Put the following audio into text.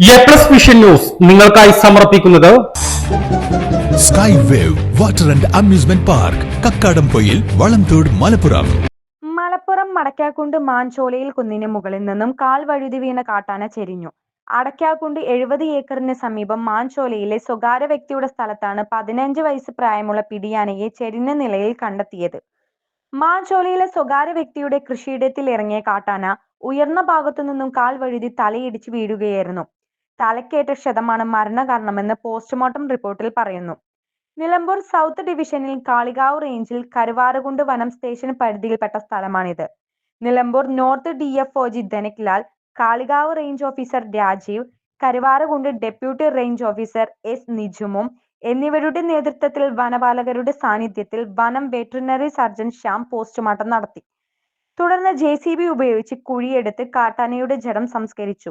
A plus vision news നിങ്ങൾക്കായി സമർപ്പിക്കുന്നത് sky wave water and amusement park Kakkadampoyil Valamthode Malappuram. Malappuram Madakkakundu മാഞ്ചോലയിൽ കുന്നിന് മുകളിൽ നിന്നും കാൽ വഴുതി വീണ കാട്ടാന ചെരിഞ്ഞു. അടക്കാക്കുണ്ട് എഴുപത് ഏക്കറിന് സമീപം മാഞ്ചോലയിലെ സ്വകാര്യ വ്യക്തിയുടെ സ്ഥലത്താണ് പതിനഞ്ച് വയസ്സ് പ്രായമുള്ള പിടിയാനയെ ചെരിഞ്ഞ നിലയിൽ കണ്ടെത്തിയത്. മാഞ്ചോലയിലെ സ്വകാര്യ വ്യക്തിയുടെ കൃഷിയിടത്തിൽ ഇറങ്ങിയ കാട്ടാന ഉയർന്ന ഭാഗത്തു നിന്നും കാൽ വഴുതി തലയിടിച്ച് വീഴുകയായിരുന്നു. തലക്കേറ്റ ക്ഷതമാണ് മരണകാരണമെന്ന് പോസ്റ്റ്മോർട്ടം റിപ്പോർട്ടിൽ പറയുന്നു. നിലമ്പൂർ സൗത്ത് ഡിവിഷനിൽ കാളികാവ് റേഞ്ചിൽ കരുവാരകുണ്ട് വനം സ്റ്റേഷൻ പരിധിയിൽപ്പെട്ട സ്ഥലമാണിത്. Nilambur north D F O G Dhanaklal Kalikavu range officer Rajeev Karuvarakundu deputy range officer S നിജുമും എന്നിവരുടെ നേതൃത്വത്തിൽ വനപാലകരുടെ സാന്നിധ്യത്തിൽ വനം വെറ്ററിനറി സർജൻ ശ്യാം പോസ്റ്റ്മോർട്ടം നടത്തി. തുടർന്ന് ജെ ഉപയോഗിച്ച് കുഴിയെടുത്ത് കാട്ടാനയുടെ ജഡം സംസ്കരിച്ചു.